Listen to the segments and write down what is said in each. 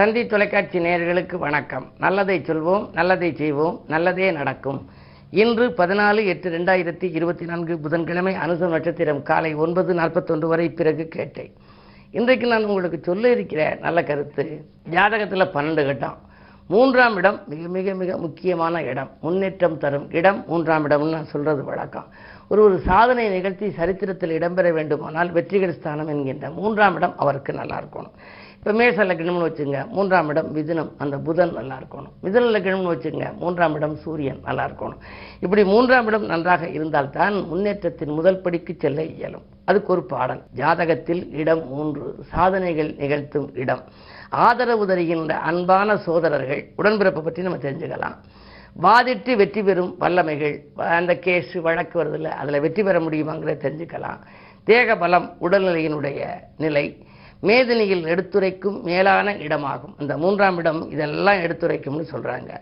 தந்தி தொலைக்காட்சி நேயர்களுக்கு வணக்கம். நல்லதை சொல்வோம் நல்லதை செய்வோம் நல்லதே நடக்கும். இன்று பதினாலு எட்டு ரெண்டாயிரத்தி இருபத்தி நான்கு புதன்கிழமை அனுச நட்சத்திரம் காலை ஒன்பது நாற்பத்தொன்று வரை பிறகு கேட்டேன். இன்றைக்கு நான் உங்களுக்கு சொல்ல இருக்கிற நல்ல கருத்து ஜாதகத்தில் பன்னெண்டு கட்டம். மூன்றாம் இடம் மிக மிக மிக முக்கியமான இடம் முன்னேற்றம் தரும் இடம் மூன்றாம் இடம்னு நான் சொல்றது வழக்கம். ஒரு ஒரு சாதனை நிகழ்த்தி சரித்திரத்தில் இடம்பெற வேண்டுமானால் வெற்றிகர ஸ்தானம் என்கின்ற மூன்றாம் இடம் அவருக்கு நல்லா இருக்கணும். இப்போ மேச லக்னம்னு வச்சுங்க மூன்றாம் இடம் மிதுனம் அந்த புதன் நல்லா இருக்கணும். மிதுன லக்னம்னு வச்சுங்க மூன்றாம் இடம் சூரியன் நல்லா இருக்கணும். இப்படி மூன்றாம் இடம் நன்றாக இருந்தால்தான் முன்னேற்றத்தின் முதல் படிக்கு செல்ல இயலும். அதுக்கு ஒரு பாடல். ஜாதகத்தில் இடம் மூன்று சாதனைகள் நிகழ்த்தும் இடம். ஆதரவு தருகின்ற அன்பான சோதரர்கள் உடன்பிறப்பை பற்றி நம்ம தெரிஞ்சுக்கலாம். வாதிட்டு வெற்றி பெறும் வல்லமைகள் அந்த கேஸ் வழக்கு வருதில்ல அதில் வெற்றி பெற முடியுமாங்கிறத தெரிஞ்சுக்கலாம். தேக பலம் உடல்நிலையினுடைய நிலை மேதினியில் எடுத்துரைக்கும் மேலான இடமாகும். இந்த மூன்றாம் இடம் இதெல்லாம் எடுத்துரைக்கும்னு சொல்கிறாங்க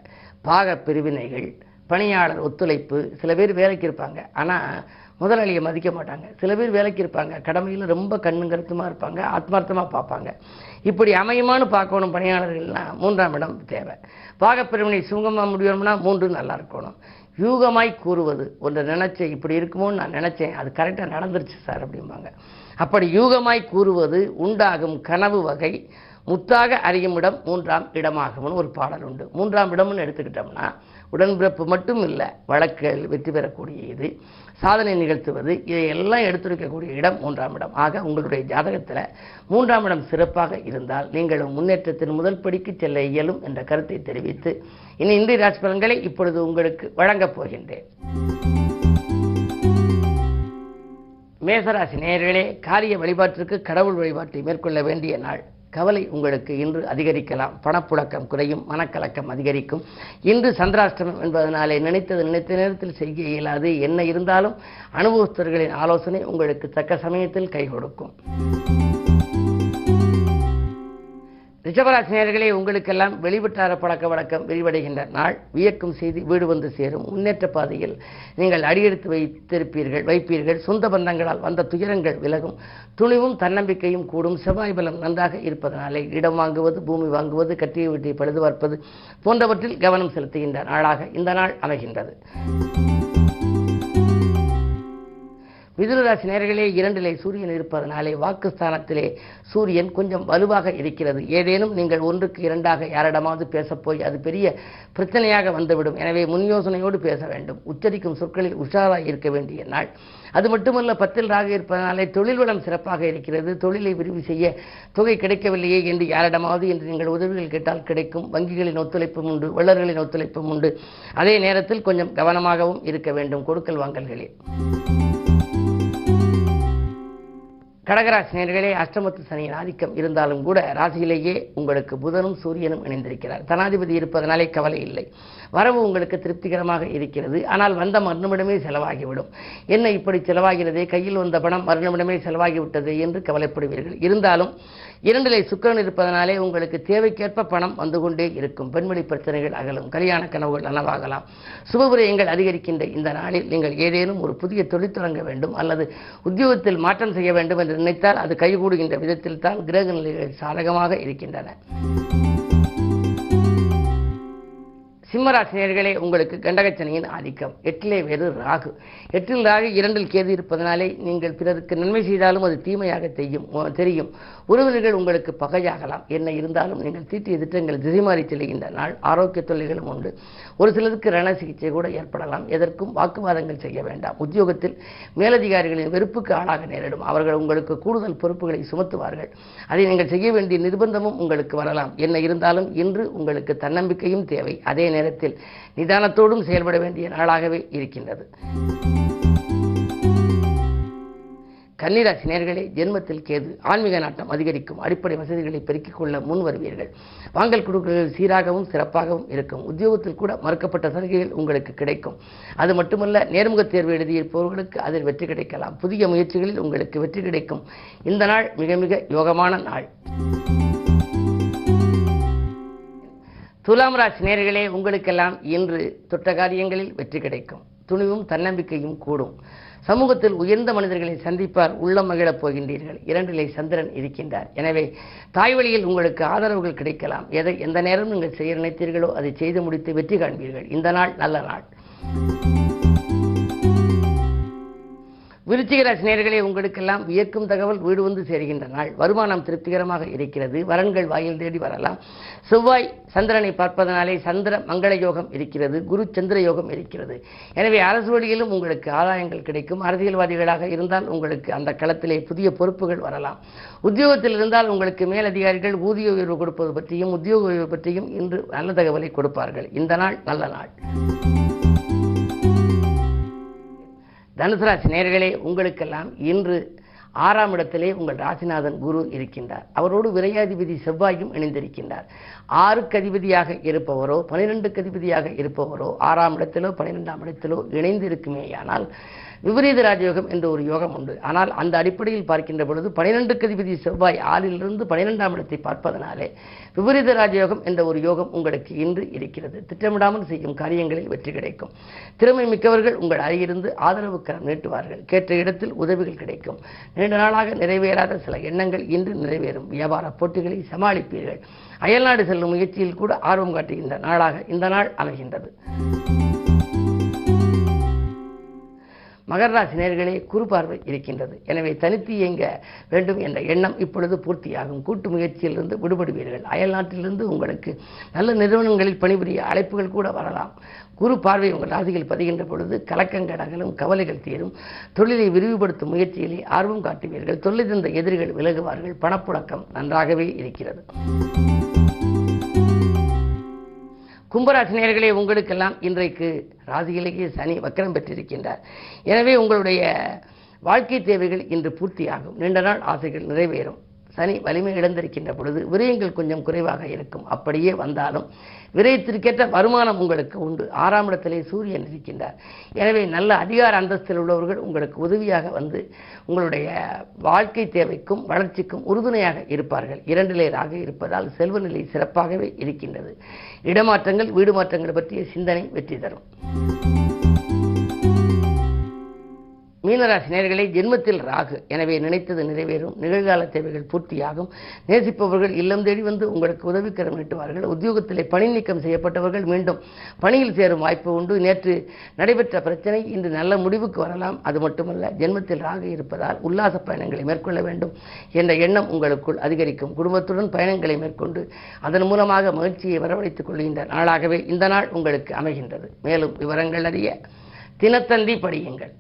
பாக பிரிவினைகள் பணியாளர் ஒத்துழைப்பு சில பேர் வேலைக்கு இருப்பாங்க. ஆனால் முதலாளியை மதிக்க மாட்டாங்க. சில பேர் வேலைக்கு இருப்பாங்க. கடமையில் ரொம்ப கண்ணும் கருத்துமாக இருப்பாங்க. ஆத்மார்த்தமாக பார்ப்பாங்க. இப்படி அமையுமான்னு பார்க்கணும் பணியாளர்கள்னால் மூன்றாம் இடம் தேவை. பாகப்பிரிவினை சுங்கமாக முடியணும்னா மூன்று நல்லா இருக்கணும். யூகமாய் கூறுவது. ஒன்று நினைச்சேன் இப்படி இருக்குமோன்னு நான் நினைச்சேன். அது கரெக்டாக நடந்துருச்சு சார் அப்படிம்பாங்க. அப்படி யூகமாய் கூறுவது உண்டாகும் கனவு வகை முத்தாக அறியும் இடம் மூன்றாம் இடமாகும்னு ஒரு பாடல் உண்டு. மூன்றாம் இடம்னு எடுத்துக்கிட்டோம்னா உடன்பிறப்பு மட்டும் இல்லை வழக்குகள் வெற்றி பெறக்கூடிய இது சாதனை நிகழ்த்துவது இதையெல்லாம் எடுத்துரைக்கக்கூடிய இடம் மூன்றாம் இடம். ஆக உங்களுடைய ஜாதகத்தில் மூன்றாம் இடம் சிறப்பாக இருந்தால் நீங்கள் முன்னேற்றத்தின் முதல் படிக்கு செல்ல இயலும் என்ற கருத்தை தெரிவித்து இனி இந்திய ராசி பலன்களை இப்பொழுது உங்களுக்கு வழங்கப் போகின்றேன். மேசராசி நேயர்களே காரிய வழிபாட்டிற்கு கடவுள் வழிபாட்டை மேற்கொள்ள வேண்டிய நாள். கவலை உங்களுக்கு இன்று அதிகரிக்கலாம். பணப்புழக்கம் குறையும் மனக்கலக்கம் அதிகரிக்கும். இன்று சந்திராஷ்டமம் என்பதனாலே நினைத்தது நினைத்த நேரத்தில் செய்ய இயலாது. என்ன இருந்தாலும் அனுபவஸ்தர்களின் ஆலோசனை உங்களுக்கு தக்க சமயத்தில் கை கொடுக்கும் ரிஷபராசினியர்களே உங்களுக்கெல்லாம் வெளிவிட்டார பழக்க வழக்கம் விரிவடைகின்ற நாள். வியக்கும் செய்தி வீடு வந்து சேரும். முன்னேற்ற பாதையில் நீங்கள் அடியெடுத்து வைத்திருப்பீர்கள் வைப்பீர்கள். சொந்த பந்தங்களால் வந்த துயரங்கள் விலகும். துணிவும் தன்னம்பிக்கையும் கூடும். செவ்வாய் பலம் நன்றாக இருப்பதனாலே இடம் வாங்குவது பூமி வாங்குவது கட்டிய வீட்டை பழுது பார்ப்பது போன்றவற்றில் கவனம் செலுத்துகின்ற நாளாக இந்த நாள் அமைகின்றது. மிதுனராசி நேர்களே இரண்டிலே சூரியன் இருப்பதனாலே வாக்குஸ்தானத்திலே சூரியன் கொஞ்சம் வலுவாக இருக்கிறது. ஏதேனும் நீங்கள் ஒன்றுக்கு இரண்டாக யாரிடமாவது பேசப்போய் அது பெரிய பிரச்சனையாக வந்துவிடும். எனவே முன்யோசனையோடு பேச வேண்டும். உச்சரிக்கும் சொற்களில் உஷாராக இருக்க வேண்டிய நாள். அது மட்டுமல்ல பத்தில் ராக இருப்பதனாலே தொழில் வளம் சிறப்பாக இருக்கிறது. தொழிலை விரிவு செய்ய தொகை கிடைக்கவில்லையே என்று யாரிடமாவது என்று நீங்கள் உதவிகள் கேட்டால் கிடைக்கும். வங்கிகளின் ஒத்துழைப்பும் உண்டு வள்ளர்களின் ஒத்துழைப்பும் உண்டு. அதே நேரத்தில் கொஞ்சம் கவனமாகவும் இருக்க வேண்டும். கொடுக்கல் வாங்கல்களில் கடகராசினியர்களே அஷ்டமத்து சனியின் ஆதிக்கம் இருந்தாலும் கூட ராசியிலேயே உங்களுக்கு புதனும் சூரியனும் இணைந்திருக்கிறார். தனாதிபதி இருப்பதனாலே கவலை இல்லை. வரவு உங்களுக்கு திருப்திகரமாக இருக்கிறது. ஆனால் வந்த மறுநிமிடமே செலவாகிவிடும். என்ன இப்படி செலவாகிறதே? கையில் வந்த பணம் மறுநிமிடமே செலவாகிவிட்டது என்று கவலைப்படுவீர்கள். இருந்தாலும் இரண்டிலே சுக்கரன் இருப்பதனாலே உங்களுக்கு தேவைக்கேற்ப பணம் வந்து கொண்டே இருக்கும். பெண்மணி பிரச்சனைகள் அகலும். கல்யாண கனவுகள் நனவாகலாம். சுபவிரயங்கள் அதிகரிக்கின்ற இந்த நாளில் நீங்கள் ஏதேனும் ஒரு புதிய தொழில் தொடங்க வேண்டும் அல்லது உத்தியோகத்தில் மாற்றம் செய்ய வேண்டும் என்று நினைத்தால் அது கைகூடுகின்ற விதத்தில் தான் கிரக நிலைகள் சாதகமாக இருக்கின்றன. சிம்மராசினியர்களே உங்களுக்கு கண்டகச்சனையின் ஆதிக்கம். எட்டிலே வேறு ராகு. எட்டில் ராகு இரண்டில் கேது இருப்பதனாலே நீங்கள் பிறருக்கு நன்மை செய்தாலும் அது தீமையாக தெரியும் தெரியும். உறவினர்கள் உங்களுக்கு பகையாகலாம். என்ன இருந்தாலும் நீங்கள் தீட்டிய திட்டங்கள் திசை மாறி செல்கின்ற நாள். ஆரோக்கிய தொல்லைகளும் உண்டு. ஒரு சிலருக்கு ரண சிகிச்சை கூட ஏற்படலாம். எதற்கும் வாக்குவாதங்கள் செய்ய வேண்டாம். உத்தியோகத்தில் மேலதிகாரிகளின் வெறுப்புக்கு ஆளாக நேரிடும். அவர்கள் உங்களுக்கு கூடுதல் பொறுப்புகளை சுமத்துவார்கள். அதை நீங்கள் செய்ய வேண்டிய நிர்பந்தமும் உங்களுக்கு வரலாம். என்ன இருந்தாலும் இன்று உங்களுக்கு தன்னம்பிக்கையும் தேவை. அதே நேரத்தில் நிதானத்தோடும் செயல்பட வேண்டிய நாளாகவே இருக்கின்றது. கன்னிராசி நேர்களே ஜென்மத்தில் கேது ஆன்மீக நாட்டம் அதிகரிக்கும் அடிப்படை வசதிகளை பெருக்கிக் கொள்ள முன் வருவீர்கள். வாங்கல் கொடுக்கல்கள் சீராகவும் சிறப்பாகவும் இருக்கும். உத்தியோகத்தில் கூட மறுக்கப்பட்ட சலுகைகள் உங்களுக்கு கிடைக்கும். அது மட்டுமல்ல நேர்முக தேர்வு எழுதியிருப்பவர்களுக்கு அதில் வெற்றி கிடைக்கலாம். புதிய முயற்சிகளில் உங்களுக்கு வெற்றி கிடைக்கும். இந்த நாள் மிக மிக யோகமான நாள். துலாம் ராசி நேர்களே உங்களுக்கெல்லாம் இன்று தொட்ட காரியங்களில் வெற்றி கிடைக்கும். துணிவும் தன்னம்பிக்கையும் கூடும். சமூகத்தில் உயர்ந்த மனிதர்களை சந்திப்பார் உள்ளம் மகிழப் போகின்றீர்கள். இரண்டிலே சந்திரன் இருக்கின்றார். எனவே தாய் வழியில் உங்களுக்கு ஆதரவுகள் கிடைக்கலாம். எதை எந்த நேரம் நீங்கள் செய்ய நினைத்தீர்களோ அதை செய்து முடித்து வெற்றி காண்பீர்கள். இந்த நாள் நல்ல நாள். விருச்சிக ராசி உங்களுக்கெல்லாம் வியக்கும் தகவல் வீடு வந்து சேர்கின்ற நாள். வருமானம் திருப்திகரமாக இருக்கிறது. வரன்கள் வாயில் தேடி வரலாம். செவ்வாய் சந்திரனை பார்ப்பதனாலே சந்திர மங்கள யோகம் இருக்கிறது. குரு சந்திர யோகம் இருக்கிறது. எனவே அரசு வழியிலும் உங்களுக்கு ஆதாயங்கள் கிடைக்கும். அரசியல்வாதிகளாக இருந்தால் உங்களுக்கு அந்த களத்திலே புதிய பொறுப்புகள் வரலாம். உத்தியோகத்தில் இருந்தால் உங்களுக்கு மேலதிகாரிகள் ஊதிய உயர்வு கொடுப்பது பற்றியும் உத்தியோக உயர்வு பற்றியும் இன்று நல்ல தகவலை கொடுப்பார்கள். இந்த நாள் நல்ல நாள். தனுசு ராசி நேர்களே உங்களுக்கெல்லாம் இன்று ஆறாம் இடத்திலே உங்கள் ராசிநாதன் குரு இருக்கின்றார். அவரோடு விரையாதிபதி செவ்வாயும் இணைந்திருக்கின்றார். ஆறுக்கு அதிபதியாக இருப்பவரோ பனிரெண்டுக்கு அதிபதியாக இருப்பவரோ ஆறாம் இடத்திலோ பன்னிரெண்டாம் இடத்திலோ இணைந்து இருக்குமேயானால் விபரீத ராஜயோகம் என்ற ஒரு யோகம் உண்டு. ஆனால் அந்த அடிப்படையில் பார்க்கின்ற பொழுது பனிரெண்டு கதிபதி செவ்வாய் ஆறிலிருந்து பனிரெண்டாம் இடத்தை பார்ப்பதனாலே விபரீத ராஜயோகம் என்ற ஒரு யோகம் உங்களுக்கு இன்று இருக்கிறது. திட்டமிடாமல் செய்யும் காரியங்களில் வெற்றி கிடைக்கும். திறமை மிக்கவர்கள் உங்கள் அருகிருந்து ஆதரவு கரம் நீட்டுவார்கள். கேட்ட இடத்தில் உதவிகள் கிடைக்கும். நீண்ட நாளாக நிறைவேறாத சில எண்ணங்கள் இன்று நிறைவேறும். வியாபார போட்டிகளை சமாளிப்பீர்கள். அயல்நாடு செல்லும் முயற்சியில் கூட ஆர்வம் காட்டுகின்ற நாளாக இந்த நாள் அமைகின்றது. மகர ராசி நேர்களே குறு பார்வை இருக்கின்றது. எனவே தனித்து இயங்க வேண்டும் என்ற எண்ணம் இப்பொழுது பூர்த்தியாகும். கூட்டு முயற்சியிலிருந்து விடுபடுவீர்கள். அயல் நாட்டிலிருந்து உங்களுக்கு நல்ல நிறுவனங்களில் பணிபுரிய அழைப்புகள் கூட வரலாம். குரு பார்வை உங்கள் ராசிகள் பதிகின்ற பொழுது கலக்கங்கடங்களும் அகலும் கவலைகள் தீரும். தொழிலை விரிவுபடுத்தும் முயற்சியிலே ஆர்வம் காட்டுவீர்கள். தொழில் தந்த எதிரிகள் விலகுவார்கள். பணப்புழக்கம் நன்றாகவே இருக்கிறது. கும்பராசினியர்களே உங்களுக்கெல்லாம் இன்றைக்கு ராசியிலேயே சனி வக்கரம் பெற்றிருக்கின்றார். எனவே உங்களுடைய வாழ்க்கை தேவைகள் இன்று பூர்த்தியாகும். நீண்ட நாள் ஆசைகள் நிறைவேறும். சனி வலிமை இழந்திருக்கின்ற பொழுது விரயங்கள் கொஞ்சம் குறைவாக இருக்கும். அப்படியே வந்தாலும் விரயத்திற்கேற்ற வருமானம் உங்களுக்கு உண்டு. ஆறாம் இடத்திலே சூரியன் இருக்கின்றார். எனவே நல்ல அதிகார அந்தஸ்தில் உள்ளவர்கள் உங்களுக்கு உதவியாக வந்து உங்களுடைய வாழ்க்கை தேவைக்கும் வளர்ச்சிக்கும் உறுதுணையாக இருப்பார்கள். இரண்டிலே ராக இருப்பதால் செல்வ நிலை சிறப்பாகவே இருக்கின்றது. இடமாற்றங்கள் வீடு மாற்றங்கள் பற்றிய சிந்தனை வெற்றி தரும். மீனராசி நேர்களை ஜென்மத்தில் ராகு. எனவே நினைத்தது நிறைவேறும். நிகழ்கால தேவைகள் பூர்த்தியாகும். நேசிப்பவர்கள் இல்லம் தேடி வந்து உங்களுக்கு உதவிக்கரம் நீட்டுவார்கள். உத்தியோகத்திலே பணி நீக்கம் செய்யப்பட்டவர்கள் மீண்டும் பணியில் சேரும் வாய்ப்பு உண்டு. நேற்று நடைபெற்ற பிரச்சனை இன்று நல்ல முடிவுக்கு வரலாம். அது மட்டுமல்ல ஜென்மத்தில் ராகு இருப்பதால் உல்லாச பயணங்களை மேற்கொள்ள வேண்டும் என்ற எண்ணம் உங்களுக்குள் அதிகரிக்கும். குடும்பத்துடன் பயணங்களை மேற்கொண்டு அதன் மூலமாக மகிழ்ச்சியை வரவழைத்துக் கொள்கின்ற நாளாகவே இந்த நாள் உங்களுக்கு அமைகின்றது. மேலும் விவரங்கள் அறிய தினத்தந்தி படியுங்கள்.